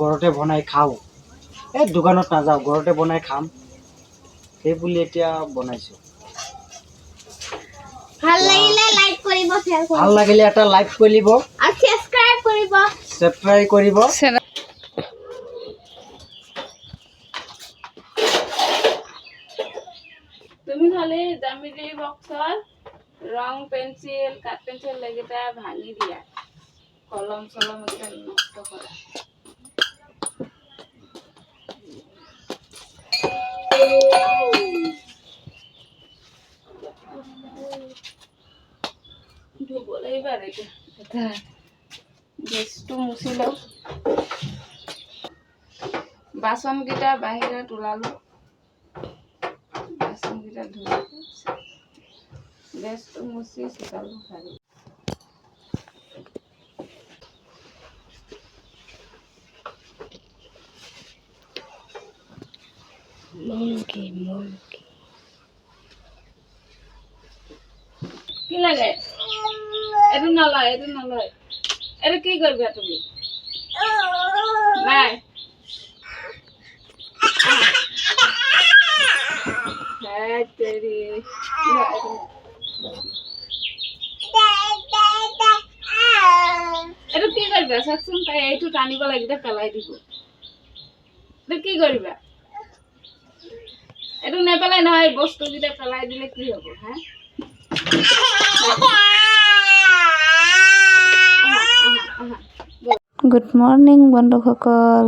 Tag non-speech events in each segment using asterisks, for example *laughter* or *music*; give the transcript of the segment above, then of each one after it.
ঘৰতে বনাই খাওঁ। এই দোকানত নাযাওঁ ঘৰতে বনাই খাম। সেই বুলি এতিয়া বনাইছোঁ। ভালো লাগিলে লাইক কৰিব শ্বেয়াৰ কৰিব। ভালো লাগিলে এটা লাইক কৰিব। আৰু ছাবস্ক্ৰাইব কৰিব। ছাবস্ক্ৰাইব কৰিব। তুমি খালি জামিলি বক্সৰ ৰং পেঞ্চিল কাঠ পেঞ্চিল এইকেইটা ভাঙি দিয়া। কলম চলম এইকেইটা নষ্ট কৰা। আৰু এতিয়া এটা গেছটো মুচি লওঁ বাচনকেইটা বাহিৰত বাচনকেইটা গেছটো মুচি চোতালটো সাৰি কি লাগে? এইটো নলয় এইটো নলয়। এইটো কি কৰিবা তুমি? নাই। হ্যাঁ না, এইটো কি কৰিবা চাওকচোন তাই এইটো টানিব লাগিলে পেলাই দিব। কি কৰিবা এইটো নেপেলাই নহয় এই বস্তুকেইটা পেলাই দিলে কি হ'ব হা? আহা, আহা, আহা। গুড মৰ্ণিং বন্ধুসকল।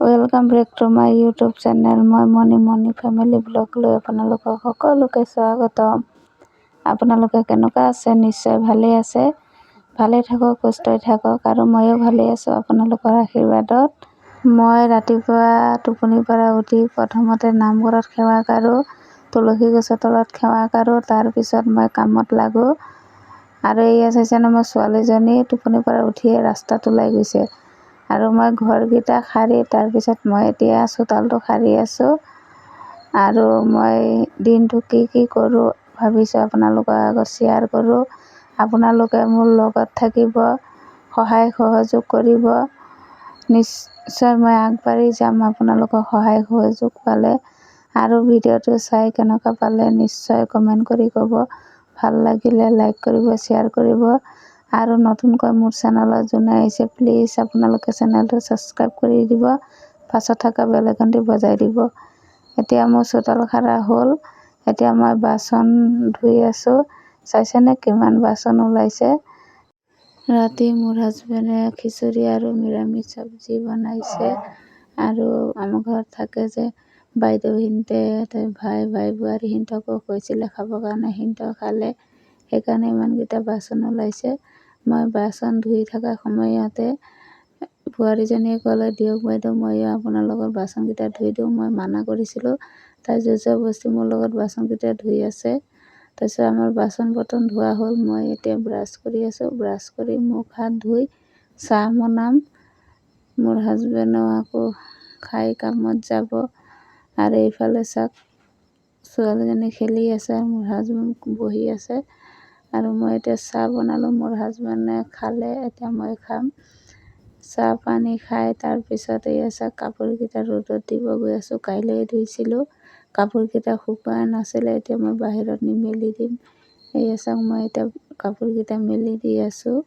Welcome back to my YouTube channel মই মণি মণি ফেমিলি ব্লগ লৈ আপোনালোকক সকলোকে স্বাগতম। আপোনালোকে কেনেকুৱা আছে? নিশ্চয় ভালেই আছে। ভালে থাকক সুস্থ হৈ থাকক আৰু ময়ো ভালেই আছোঁ। আপোনালোকৰ আশীৰ্বাদত। মই ৰাতিপুৱা টোপনিৰ পৰা উঠি প্ৰথমতে নামঘৰত সেৱা কৰোঁ তুলসী গছৰ তলত সেৱা কৰোঁ তাৰপিছত মই কামত লাগোঁ। আৰু এয়া চাইছেনে মোৰ ছোৱালীজনী টোপনিৰ পৰা উঠিয়ে ৰাস্তাত ওলাই গৈছে। আৰু মই ঘৰকেইটা সাৰি তাৰপিছত মই এতিয়া চোতালটো সাৰি আছোঁ। আৰু মই দিনটো কি কি কৰোঁ ভাবিছোঁ আপোনালোকৰ আগত শ্বেয়াৰ কৰোঁ। আপোনালোকে মোৰ লগত থাকিব সহায় সহযোগ কৰিব। নিশ্চয় মই আগবাঢ়ি যাম। আপোনালোকৰ সহায় সহযোগ পালে আৰু ভিডিঅ'টো চাই কেনেকুৱা পালে নিশ্চয় কমেণ্ট কৰি ক'ব। ভালো লাগিলে লাইক কৰিব, শ্বেয়াৰ কৰিব। আৰু নতুনকৈ মোৰ চেনেলত যোনে আহিছে, প্লিজ আপোনালোকে চেনেলটো ছাবস্ক্ৰাইব কৰি দিব। পাছত থকা বেল আইকনটি বজাই দিব। এতিয়া মোৰ চোতাল সাৰা হ'ল। এতিয়া মই বাচন ধুই আছোঁ। চাইছেনে কিমান বাচন ওলাইছে? ৰাতি মোৰ হাজবেণ্ডে খিচিৰি আৰু নিৰামিষ চব্জি বনাইছে। আৰু আমাৰ ঘৰত থাকে যে বাইদেউহিনতে ভাই ভাই বোৱাৰী সিহঁতকো কৈছিলে খাবৰ কাৰণে সিহঁতে খালে। সেইকাৰণে ইমানকেইটা বাচন ওলাইছে। মই বাচন ধুই থকা সময়তে বোৱাৰীজনীয়ে ক'লে, দিয়ক বাইদেউ ময়ো আপোনালোকৰ বাচনকেইটা ধুই দিওঁ। মই মানা কৰিছিলোঁ। তাই জোৰ বস্তি মোৰ লগত বাচনকেইটা ধুই আছে তাৰপিছত আমাৰ বাচন বৰ্তন ধোৱা হ'ল, মই এতিয়া ব্ৰাছ কৰি আছোঁ। ব্ৰাছ কৰি মুখ হাত ধুই চাহ বনাম। মোৰ হাজবেণ্ডো আকৌ খাই কামত যাব। আৰু এইফালে চাওক, ছোৱালীজনী খেলি আছে, মোৰ হাজবেণ্ড বহি আছে। আৰু মই এতিয়া চাহ বনালোঁ, মোৰ হাজবেণ্ডে খালে, এতিয়া মই খাম। চাহ পানী খাই তাৰপিছত এই চাওক, কাপোৰকেইটা ৰ'দত দিব গৈ আছোঁ, কাইলৈ ধুইছিলোঁ। কাপোৰকেইটা শুকোৱা নাছিলে, এতিয়া মই বাহিৰত নি মেলি দিম। এয়া চাওক মই এতিয়া কাপোৰকেইটা মেলি দি আছোঁ।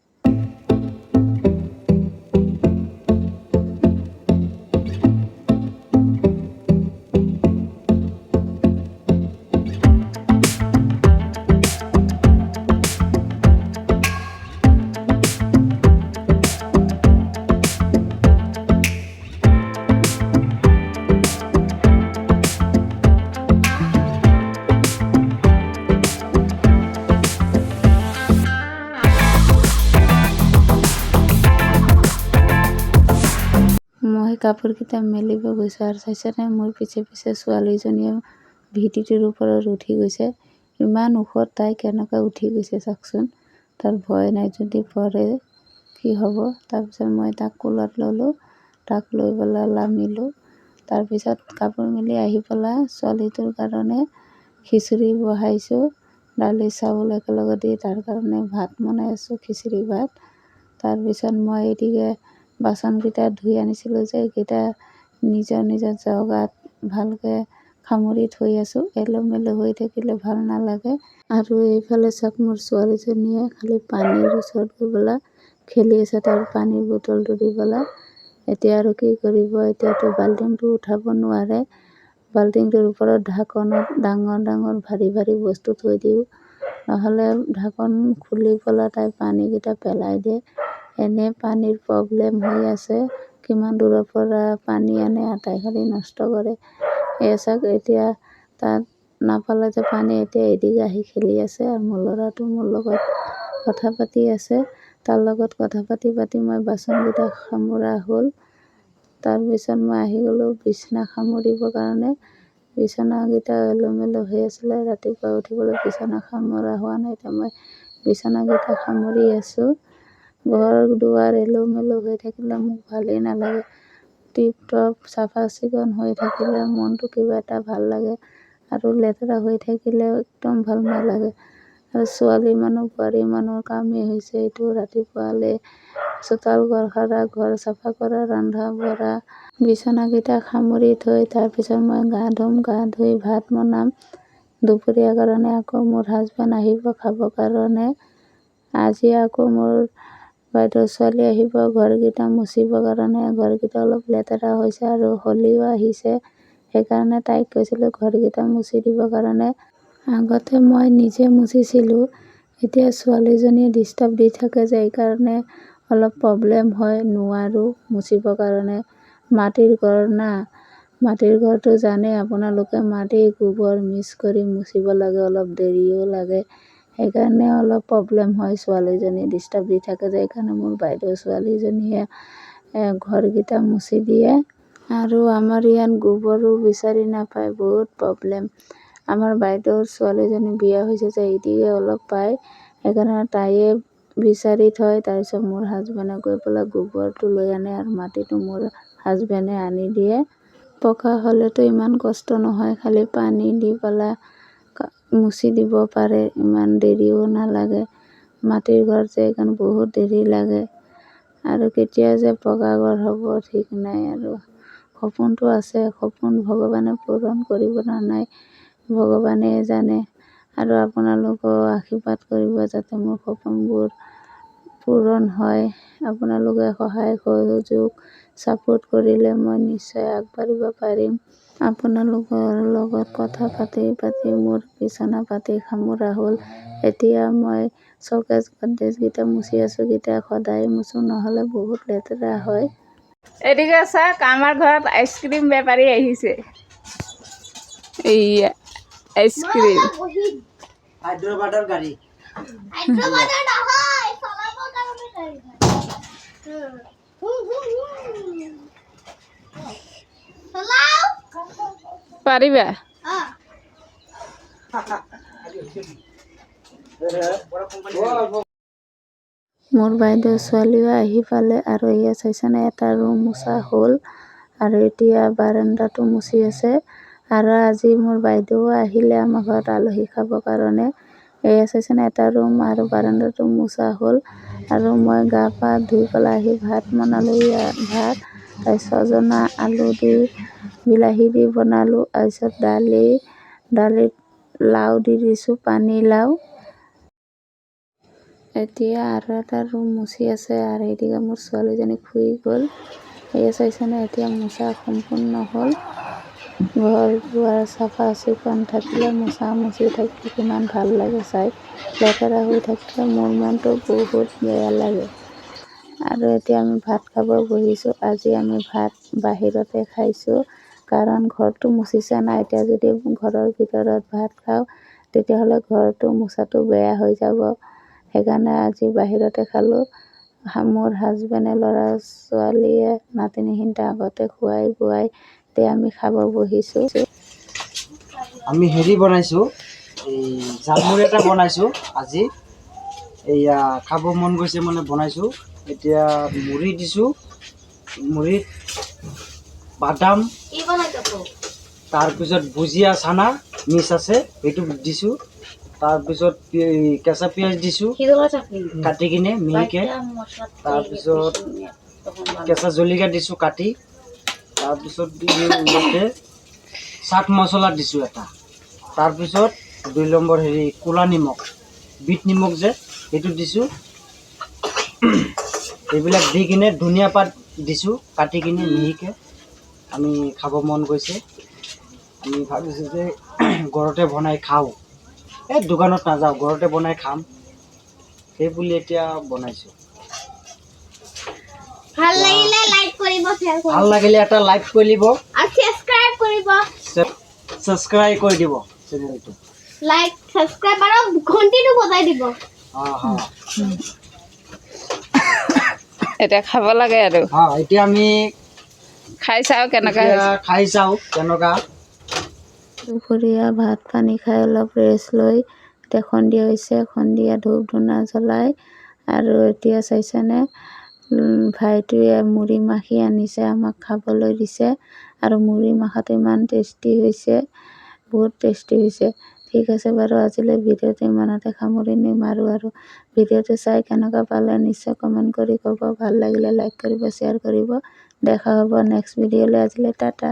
কাপোৰকেইটা মেলিব গৈছোঁ আৰু চাইছেনে মোৰ পিছে পিছে ছোৱালীজনীয়ে ভিটিটোৰ ওপৰত উঠি গৈছে। ইমান ওখত তাই কেনেকৈ উঠি গৈছে চাওকচোন। তাৰ ভয় নাই, যদি পৰে কি হ'ব। তাৰপিছত মই তাক কোলত ল'লোঁ, তাক লৈ পেলাই নামিলোঁ তাৰপিছত কাপোৰ মেলি আহি পেলাই ছোৱালীটোৰ কাৰণে খিচিৰি বহাইছোঁ। দালি চাউল একেলগে দি তাৰ কাৰণে ভাত বনাই আছোঁ, খিচিৰি ভাত। তাৰপিছত মই এদিকে বাচনকেইটা ধুই আনিছিলোঁ যে এইকেইটা নিজৰ নিজৰ জগাত ভালকৈ সামৰি থৈ আছোঁ। এলোমেলো হৈ থাকিলে ভালো নালাগে। আৰু এইফালে চাওক, মোৰ ছোৱালীজনীয়ে খালি পানীৰ ওচৰত গৈ পেলাই খেলি আছে, তাৰ পানীৰ বটলটো দি পেলাই। এতিয়া আৰু কি কৰিব, এতিয়াতো বাল্টিংটো উঠাব নোৱাৰে। বাল্টিংটোৰ ওপৰত ঢাকনত ডাঙৰ ডাঙৰ ভাৰী ভাৰী বস্তু থৈ দিওঁ। নহ'লে ঢাকন খুলি পেলাই তাই পানীকেইটা পেলাই দিয়ে। এনে পানীৰ প্ৰব্লেম হৈ আছে কিমান দূৰৰ পৰা পানী আনে আটাইখিনি নষ্ট কৰে। এয়া চাওক এতিয়া তাত নাপালে যে পানী এতিয়া এদিকে আহি খেলি আছে আৰু মোৰ ল'ৰাটো মোৰ লগত কথা পাতি আছে। তাৰ লগত কথা পাতি পাতি মই বাচনকেইটা সামৰা হ'ল। তাৰপিছত মই আহি গ'লোঁ বিচনা সামৰিবৰ কাৰণে। বিচনাকেইটা এলোমেলো হৈ আছিলে ৰাতিপুৱা উঠিবলৈ বিচনা সামৰা হোৱা নাই এতিয়া মই বিচনাকেইটা সামৰি আছোঁ। ঘৰ দুৱাৰ এলোমেলো হৈ থাকিলে মোক ভালেই নালাগে টিপ টপ চাফা চিকুণ হৈ থাকিলে মনটো কিবা এটা ভাল লাগে আৰু লেতেৰা হৈ থাকিলে একদম ভাল নালাগে আৰু ছোৱালী মানুহ বোৱাৰী মানুহৰ কামেই হৈছে এইটো ৰাতিপুৱালৈ চোতাল ঘৰ সাৰা ঘৰ চাফা কৰা ৰন্ধা বঢ়া বিচনাকেইটা সামৰি থৈ তাৰপিছত মই গা ধুম গা ধুই ভাত বনাম দুপৰীয়াৰ কাৰণে আকৌ মোৰ হাজবেণ্ড আহিব খাবৰ কাৰণে আজি আকৌ মোৰ বাইদেউ ছোৱালী আহিব, ঘৰকেইটা মুচিবৰ কাৰণে ঘৰকেইটা অলপ লেতেৰা হৈছে আৰু হোলীও আহিছে। সেইকাৰণে তাইক কৈছিলোঁ ঘৰকেইটা মুচি দিবৰ কাৰণে। আগতে মই নিজে মুচিছিলোঁ। এতিয়া ছোৱালীজনীয়ে ডিষ্টাৰ্ব দি থাকে যে এইকাৰণে অলপ প্ৰব্লেম হয়, নোৱাৰোঁ মুচিবৰ কাৰণে। মাটিৰ ঘৰ না, মাটিৰ ঘৰটো জানেই আপোনালোকে মাটি গোবৰ মিক্স কৰি মুচিব লাগে, অলপ দেৰিও লাগে। সেইকাৰণে অলপ প্ৰব্লেম হয়, ছোৱালীজনী ডিষ্টাৰ্ব দি থাকে যে সেইকাৰণে মোৰ বাইদেউ ছোৱালীজনীয়ে ঘৰকেইটা মুচি দিয়ে। আৰু আমাৰ ইয়াত গোবৰো বিচাৰি নাপায়, বহুত প্ৰব্লেম আমাৰ বাইদেউৰ ছোৱালীজনী বিয়া হৈছে যে, এইদিকে অলপ পায়। সেইকাৰণে তাইয়ে বিচাৰি থয়, তাৰপিছত মোৰ হাজবেণ্ডে গৈ পেলাই গোবৰটো লৈ আনে আৰু মাটিটো মোৰ হাজবেণ্ডে আনি দিয়ে। পকা হ'লেতো ইমান কষ্ট নহয়, খালি পানী দি পেলাই মুচি দিব পাৰে ইমান দেৰিও নালাগে। মাটিৰ ঘৰ যে সেইকাৰণে বহুত দেৰি লাগে। আৰু কেতিয়া যে পকা ঘৰ হ'ব ঠিক নাই আৰু। সপোনটো আছে সপোন ভগৱানে পূৰণ কৰিব নে নাই ভগৱানে জানে। আৰু আপোনালোকেও আশীৰ্বাদ কৰিব যাতে মোৰ সপোনবোৰ পূৰণ হয়। আপোনালোকে সহায় সহযোগ ছাপোৰ্ট কৰিলে মই নিশ্চয় আগবাঢ়িব পাৰিম। আপোনালোকৰ লগত কথা পাতি পাতি মোৰ বিচনা পাতি সামৰা হ'ল। এতিয়া মই চৌকেছ গড্ৰেজকেইটা মুচি আছোঁ কেইটা সদায় মুচোঁ নহ'লে বহুত লেতেৰা হয়। এদিকে চাওক আমাৰ ঘৰত আইচক্ৰীম বেপাৰী আহিছে। এইয়া আইচক্ৰীম হায়দৰাবাদৰ গাড়ী। পাৰিবা মোৰ বাইদেউ ছোৱালীও আহি পালে আৰু এয়া চাইছেনে এটা ৰুম মোচা হ'ল আৰু এতিয়া বাৰাণ্ডাটো মুচি আছে আৰু আজি মোৰ বাইদেউ আহিলে আমাৰ ঘৰত আলহী খাবৰ কাৰণে এয়া চাইছেনে এটা ৰুম আৰু বাৰাণ্ডাটো মোচা হ'ল আৰু মই গা পা ধুই পেলাই আহি ভাত বনালোঁ। ভাত তাৰপিছত ছজনা আলু দি বিলাহী দি বনালোঁ। তাৰপিছত দালি দালিত লাও দি দিছোঁ পানীলাও এতিয়া আৰু এটা ৰুম মুচি আছে আৰু এইদিকে মোৰ ছোৱালীজনী শুই গ'ল। এয়া চাইছেনে? এতিয়া মোচা সম্পূৰ্ণ হ'ল। ঘৰ দুৱাৰ চাফা চিকুণ থাকিলে মোচা মুচি থাকিলে কিমান ভালো লাগে চাই। লেতেৰা হৈ থাকিলে মোৰ মনটো বহুত বেয়া লাগে। আৰু এতিয়া আমি ভাত খাব বহিছোঁ। আজি আমি ভাত বাহিৰতে খাইছোঁ। কাৰণ ঘৰটো মুচিছে নাই এতিয়া যদি ঘৰৰ ভিতৰত ভাত খাওঁ, তেতিয়াহ'লে ঘৰটো মোচাটো বেয়া হৈ যাব। সেইকাৰণে আজি বাহিৰতে খালোঁ। মোৰ হাজবেণ্ডে ল'ৰা ছোৱালীয়ে নাতিনীখিনিতে আগতে খুৱাই বোৱাই এতিয়া আমি খাব বহিছোঁ। আমি হেৰি বনাইছোঁ, এই জালমুড়ি এটা বনাইছোঁ আজি। এয়া খাব মন গৈছে মানে বনাইছোঁ। এতিয়া মুড়ি দিছোঁ, মুড়িত বাদাম, তাৰপিছত ভুজিয়া চানা মিক্স আছে, সেইটো দিছোঁ। তাৰপিছত কেঁচা পিঁয়াজ দিছোঁ, কাটি কিনে মিহিকৈ। তাৰপিছত কেঁচা জলকীয়া দিছোঁ কাটি। তাৰপিছত ইয়াতে চাট মছলা দিছোঁ এটা। তাৰপিছত দুই নম্বৰ হেৰি ক'লা নিমখ, বিট নিমখ যে, সেইটো দিছোঁ। এইবিলাক দি কিনে ধনিয়া পাত দিছোঁ, কাটি কিনে মিহিকৈ। আমি খাব মন গৈছে। আমি ভাবিছোঁ যে *clears throat* ঘৰতে বনাই খাওঁ। এই দোকানত নাযাওঁ, ঘৰতে বনাই খাম। সেই বুলি এতিয়া বনাইছোঁ। ভালো লাগিলে কৰিব শ্বেয়াৰ কৰিব। ভাল লাগিলে এটা লাইক কৰি দিব আৰু ছাবস্ক্ৰাইব কৰিব। ছাবস্ক্ৰাইব কৰি দিব চেনেলটো লাইক ছাবস্ক্ৰাইব আৰু ঘণ্টিটো বজাই দিব। এতিয়া খাব লাগে আৰু। এতিয়া আমি খাই চাওঁ কেনেকুৱা হৈছে। খাই চাওঁ কেনেকুৱা। দুপৰীয়া ভাত পানী খাই অলপ ৰেষ্ট লৈ এতিয়া সন্ধিয়া হৈছে সন্ধিয়া ধূপ ধূনা জ্বলাই আৰু এতিয়া চাইছেনে? ভাইটোৱে মুড়ি মাখি আনিছে, আমাক খাবলৈ দিছে আৰু মুড়ি মাখাটো ইমান টেষ্টি হৈছে, বহুত টেষ্টি হৈছে। ঠিক আছে বাৰু, আজিলৈ ভিডিঅ'টো ইমানতে সামৰি নিম আৰু আৰু ভিডিঅ'টো চাই কেনেকুৱা পালে নিশ্চয় কমেণ্ট কৰি ক'ব। ভালো লাগিলে লাইক কৰিব শ্বেয়াৰ কৰিব। দেখা হ'ব নেক্সট ভিডিঅ'লৈ আজিলৈ টাটা।